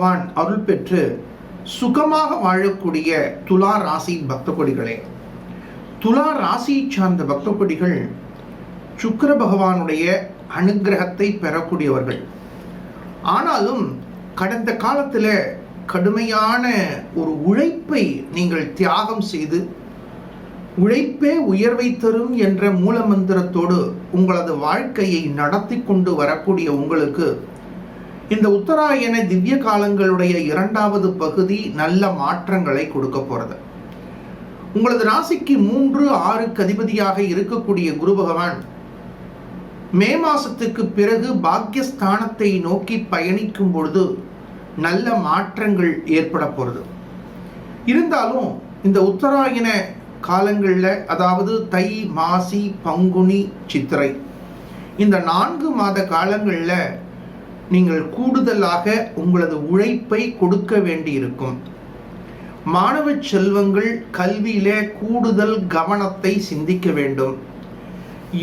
பகவான் அருள் பெற்று சுகமாக வாழக்கூடிய துலா ராசி பக்த கொடிகளே துலா ராசியை சார்ந்த பக்த கொடிகள் சுக்கிர பகவானுடைய அனுகிரகத்தை பெறக்கூடியவர்கள். ஆனாலும் கடந்த காலத்தில் கடுமையான ஒரு உழைப்பை நீங்கள் தியாகம் செய்து உழைப்பே உயர்வை தரும் என்ற மூலமந்திரத்தோடு உங்களது வாழ்க்கையை நடத்தி கொண்டு வரக்கூடிய உங்களுக்கு இந்த உத்தராயண திவ்ய காலங்களுடைய இரண்டாவது பகுதி நல்ல மாற்றங்களை கொடுக்க போகிறது உங்களது ராசிக்கு மூன்று ஆறுக்கு அதிபதியாக இருக்கக்கூடிய குரு பகவான் மே மாசத்துக்கு பிறகு பாக்கியஸ்தானத்தை நோக்கி பயணிக்கும் பொழுது நல்ல மாற்றங்கள் ஏற்பட போகிறது இருந்தாலும் இந்த உத்தராயண காலங்களில் அதாவது தை மாசி பங்குனி சித்திரை இந்த நான்கு மாத காலங்களில் நீங்கள் கூடுதலாக உங்களது உழைப்பை கொடுக்க வேண்டியிருக்கும். மாணவ செல்வங்கள் கல்வியில கூடுதல் கவனத்தை சிந்திக்க வேண்டும்.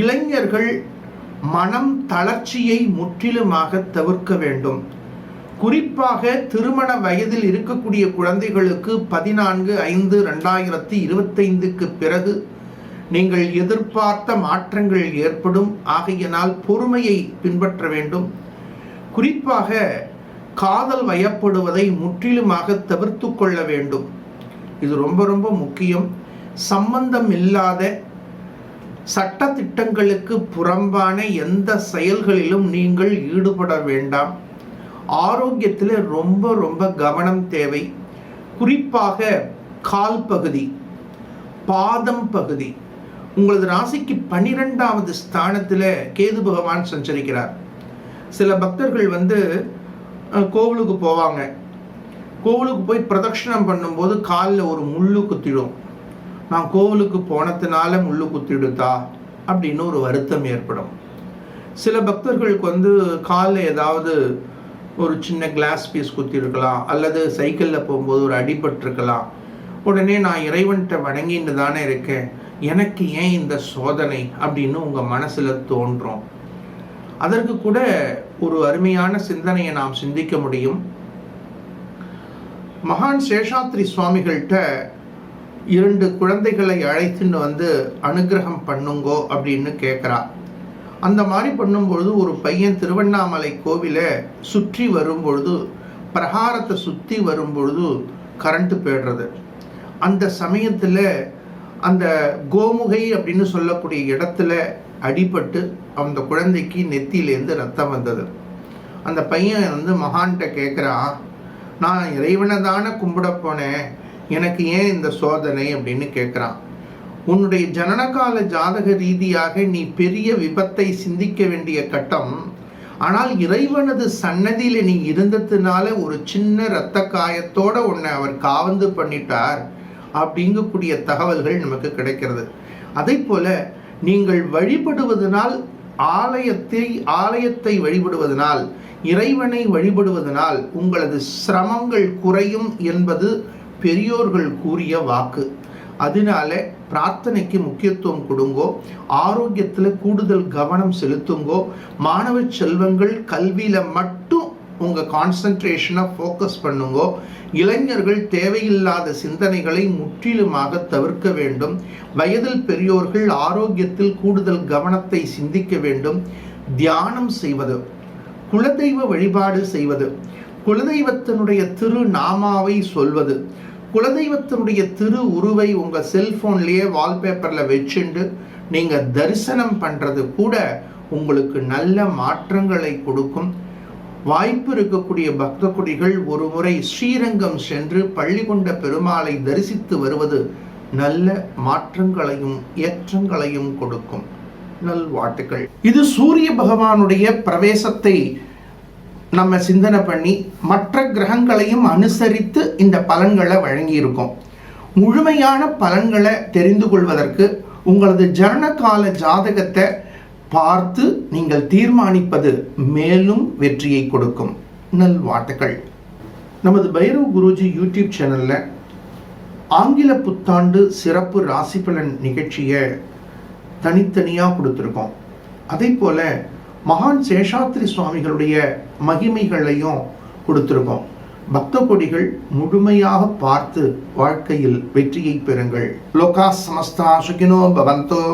இளைஞர்கள் மனம் தளர்ச்சியை முற்றிலுமாக தவிர்க்க வேண்டும். குறிப்பாக திருமண வயதில் இருக்கக்கூடிய குழந்தைகளுக்கு பதினான்கு ஐந்து ரெண்டாயிரத்தி இருபத்தைந்துக்கு பிறகு நீங்கள் எதிர்பார்த்த மாற்றங்கள் ஏற்படும். ஆகையினால் பொறுமையை பின்பற்ற வேண்டும். குறிப்பாக காதல் வயப்படுவதை முற்றிலுமாக தவிர்த்து கொள்ள வேண்டும். இது ரொம்ப ரொம்ப முக்கியம். சம்பந்தம் இல்லாத சட்ட திட்டங்களுக்கு புறம்பான எந்த செயல்களிலும் நீங்கள் ஈடுபட வேண்டாம். ஆரோக்கியத்தில் ரொம்ப ரொம்ப கவனம் தேவை. குறிப்பாக கால் பகுதி பாதம் பகுதி. உங்களது ராசிக்கு பனிரெண்டாவது ஸ்தானத்தில் கேது பகவான் சஞ்சரிக்கிறார். சில பக்தர்கள் வந்து கோவிலுக்கு போவாங்க. கோவிலுக்கு போய் பிரதட்சணம் பண்ணும்போது காலில் ஒரு முள்ளு குத்திடும். நான் கோவிலுக்கு போனதுனால முள்ளு குத்திடுதா? அப்படின்னு ஒரு வருத்தம் ஏற்படும். சில பக்தர்களுக்கு வந்து காலில் ஏதாவது ஒரு சின்ன கிளாஸ் பீஸ் குத்திருக்கலாம் அல்லது சைக்கிளில் போகும்போது ஒரு அடிபட்டிருக்கலாம். உடனே நான் இறைவன்கிட்ட வணங்கிட்டு தானே இருக்கேன். எனக்கு ஏன் இந்த சோதனை? அப்படின்னு உங்கள் மனசில் தோன்றும். அதற்கு கூட ஒரு அருமையான சிந்தனையை நாம் சிந்திக்க முடியும். மகான் சேஷாத்ரி சுவாமிகள்கிட்ட இரண்டு குழந்தைகளை அழைத்துன்னு வந்து அனுகிரகம் பண்ணுங்கோ அப்படின்னு கேட்குறா அந்த மாதிரி பண்ணும்பொழுது ஒரு பையன் திருவண்ணாமலை கோவிலை சுற்றி வரும்பொழுது பிரகாரத்தை சுற்றி வரும்பொழுது கரண்ட்டு போயிடுறது. அந்த சமயத்தில் அந்த கோமுகை அப்படின்னு சொல்லக்கூடிய இடத்துல அடிபட்டு அந்த குழந்தைக்கு நெத்தியிலேருந்து ரத்தம் வந்தது. அந்த பையன் வந்து மகான்கிட்ட கேட்குறான் நான் இறைவனை தானே கும்பிட போனேன் எனக்கு ஏன் இந்த சோதனை? அப்படின்னு கேட்குறான் உன்னுடைய ஜனனகால ஜாதக ரீதியாக நீ பெரிய விபத்தை சிந்திக்க வேண்டிய கட்டம் ஆனால் இறைவனது சன்னதியில் நீ இருந்ததுனால ஒரு சின்ன இரத்த காயத்தோட உன்னை அவர் காவந்து பண்ணிட்டார் அப்படிங்கக்கூடிய தகவல்கள் நமக்கு கிடைக்கிறது. அதே போல நீங்கள் வழிபடுவதனால் ஆலயத்தை ஆலயத்தை வழிபடுவதனால் இறைவனை வழிபடுவதனால் உங்களது சிரமங்கள் குறையும் என்பது பெரியோர்கள் கூறிய வாக்கு. அதனால பிரார்த்தனைக்கு முக்கியத்துவம் கொடுங்கோ ஆரோக்கியத்தில் கூடுதல் கவனம் செலுத்துங்கோ மாணவ செல்வங்கள் கல்வியில் மட்டும் உங்கள் கான்சன்ட்ரேஷனை ஃபோக்கஸ் பண்ணுங்கோ. இளைஞர்கள் தேவையில்லாத சிந்தனைகளை முற்றிலுமாக தவிர்க்க வேண்டும். வயதில் பெரியோர்கள் ஆரோக்கியத்தில் கூடுதல் கவனத்தை சிந்திக்க வேண்டும். தியானம் செய்வது குலதெய்வ வழிபாடு செய்வது குலதெய்வத்தினுடைய திரு நாமாவை சொல்வது குலதெய்வத்தினுடைய திரு உருவை உங்கள் செல்ஃபோன்லேயே வால்பேப்பரில் வச்சுண்டு நீங்கள் தரிசனம் பண்ணுறது கூட உங்களுக்கு நல்ல மாற்றங்களை கொடுக்கும். வாய்ப்பு இருக்கக்கூடிய பக்த குடிகள் ஒரு முறை ஸ்ரீரங்கம் சென்று பள்ளி கொண்ட பெருமாளை தரிசித்து வருவது நல்ல மாற்றங்களையும் ஏற்றங்களையும் கொடுக்கும். நல்வாழ்த்துக்கள் இது சூரிய பகவானுடைய பிரவேசத்தை நம்ம சிந்தனை பண்ணி மற்ற கிரகங்களையும் அனுசரித்து இந்த பலன்களை வழங்கியிருக்கோம். முழுமையான பலன்களை தெரிந்து கொள்வதற்கு உங்களது ஜனனகால ஜாதகத்தை பார்த்து நீங்கள் தீர்மானிப்பது மேலும் வெற்றியை கொடுக்கும். நல்வாழ்த்துக்கள் நமது பைரவ் குருஜி யூடியூப் சேனலில் ஆங்கில புத்தாண்டு சிறப்பு ராசி பலன் நிகழ்ச்சியை தனித்தனியாக கொடுத்துருக்கோம். அதே போல் மகான் சேஷாத்ரி சுவாமிகளுடைய மகிமைகளையும் கொடுத்துருக்கோம். பக்த கொடிகள் முழுமையாக பார்த்து வாழ்க்கையில் வெற்றியை பெறுங்கள். லோகா சமஸ்தா சுகினோ பவந்தோ.